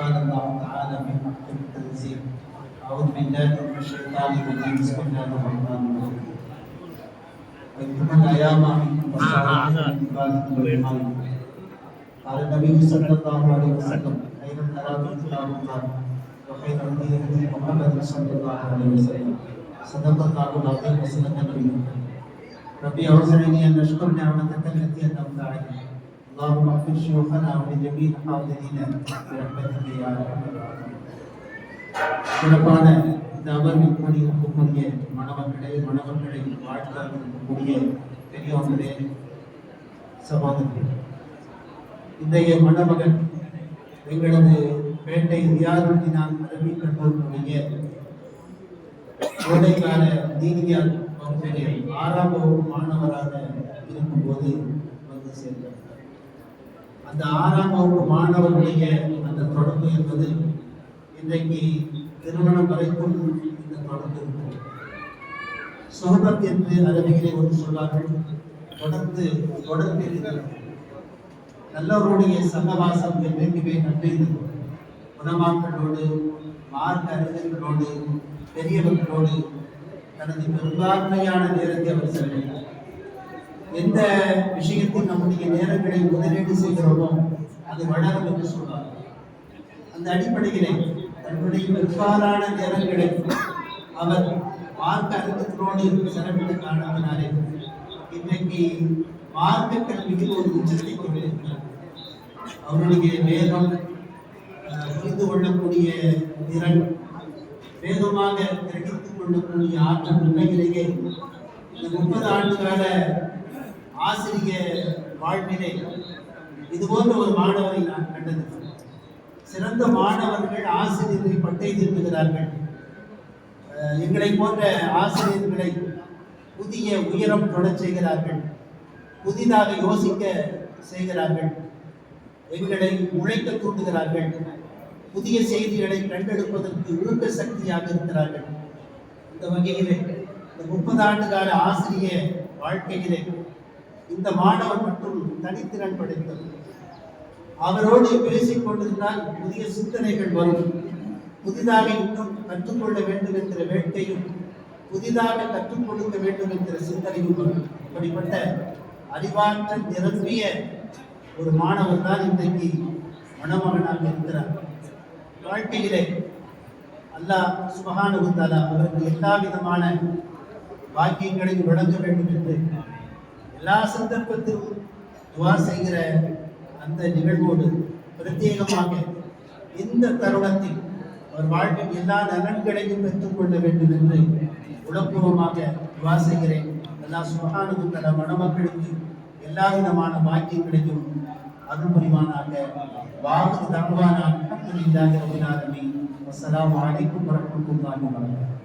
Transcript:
قال الله تعالى في محكم التنزيل اعوذ بالله من الشيطان الرجيم بسم الله الرحمن الرحيم والصالحين من عبادكم وايمانكم قال النبي صلى الله عليه وسلم خير الكلام كلام الله وخير الهدي هدي محمد صلى الله عليه وسلم صدق الله العظيم وصدق الكريم ربي اوزعني ان اشكر نعمتك التي انعمت علي اللهم اغفر شيوخنا ولجميع حاضرين برحمتك يا ارحم الراحمين சிறப்பான இந்த அமர்வில் கூடியிருக்கக்கூடிய மணவர்களே மணவர்களை வாழ்த்த இருக்கக்கூடிய பெரியவர்களே சகோதரர்களே இன்றைய மணமகன் எங்களது பேட்டை ரியாருட்டினால் பதவி கண்டோருடைய கோடைக்கால நீதியால் வகுப்பிலே ஆறாம் வகுப்பு மாணவராக அந்த ஆறாம் வகுப்பு மாணவர்களுடைய அந்த தொடர்பு என்பது இன்றைக்கு திருமணம் வரைக்கும் இந்த தொடர்பு இருக்கிறது சுகபத் என்று அரபிகளை ஒரு சொல்வார்கள் தொடர்ந்து தொடர்பு இருக்கிறது. நல்லவருடைய சகவாசம் என்றைக்குமே நன்றிது குணமாக்களோடு மார்க்க அறிஞர்களோடு பெரியவர்களோடு தனது பெரும்பான்மையான நேரத்தை அவர் செலவிட்டார். எந்த விஷயத்தில் நம்முடைய நேரங்களை முதலீடு செய்கிறோமோ அது வளரும் என்று சொல்வார் அந்த அடிப்படையிலே தன்னுடைய பெரும்பாலான நேரங்களை அவர் மார்க்க அறிஞர்களோடு செலவிட்டு காரணத்தினாலே இன்றைக்கு மார்க்க கல்வியில் ஒரு உச்சத்தை கொண்டிருக்கிறார். அவருடைய வேதம் புரிந்து கொள்ளக்கூடிய திறன் வேகமாக கிரகித்துக் கொள்ளக்கூடிய ஆற்றல் உண்மையிலேயே இந்த முப்பது ஆண்டுகால ஆசிரியர் வாழ்விலே இது போன்ற ஒரு மாணவரை நான் கண்டது. சிறந்த மாணவர்கள் ஆசிரியர்களை பட்டை திருப்புகிறார்கள் எங்களை போன்ற ஆசிரியர்களை புதிய உயரம் தொடச் செய்கிறார்கள். புதிதாக யோசிக்க செய்கிறார்கள். எங்களை உழைக்க தூண்டுகிறார்கள். புதிய செய்திகளை கண்டெடுப்பதற்கு ஊக்க சக்தியாக இருக்கிறார்கள். இந்த வகையிலே இந்த முப்பது ஆண்டு கால ஆசிரிய வாழ்க்கையிலே இந்த மாணவர் மட்டும் தனித்திறன் படைத்தது அவரோடு பேசிக் கொண்டிருந்தால் புதிய சிந்தனைகள் வரும். புதிதாக இன்னும் கற்றுக்கொள்ள வேண்டும் என்கிற வேட்கையும் புதிதாக கற்றுக் கொடுக்க வேண்டும் என்கிற சிந்தனையும் வரும். இப்படிப்பட்ட அறிவாற்றல் நிரம்பிய ஒரு மாணவர் தான் இன்றைக்கு மணமகனாக இருக்கிறார். வாழ்க்கையிலே அல்லாஹ் சுபஹானஹு தஆலா அவருக்கு எல்லா விதமான பாக்கியங்களையும் வழங்க வேண்டும் என்று எல்லா சந்தர்ப்பத்திலும் துவா செய்கிற அந்த நிகழ்வோடு பிரத்யேகமாக இந்த தருணத்தில் அவர் வாழ்வில் எல்லா நலன்களையும் பெற்றுக்கொள்ள வேண்டும் என்று உளப்பூர்வமாக துவா செய்கிறேன். எல்லா சுகானது தல மணமக்களுக்கு எல்லா விதமான பாக்கியங்களையும் அருள் புரிவானாக வாக்கு தங்குவானாக இல்லாத அபிநாதமி அஸ்லாம் வஸ்ஸலாமு அலைக்கும் வபரகாத்துஹு.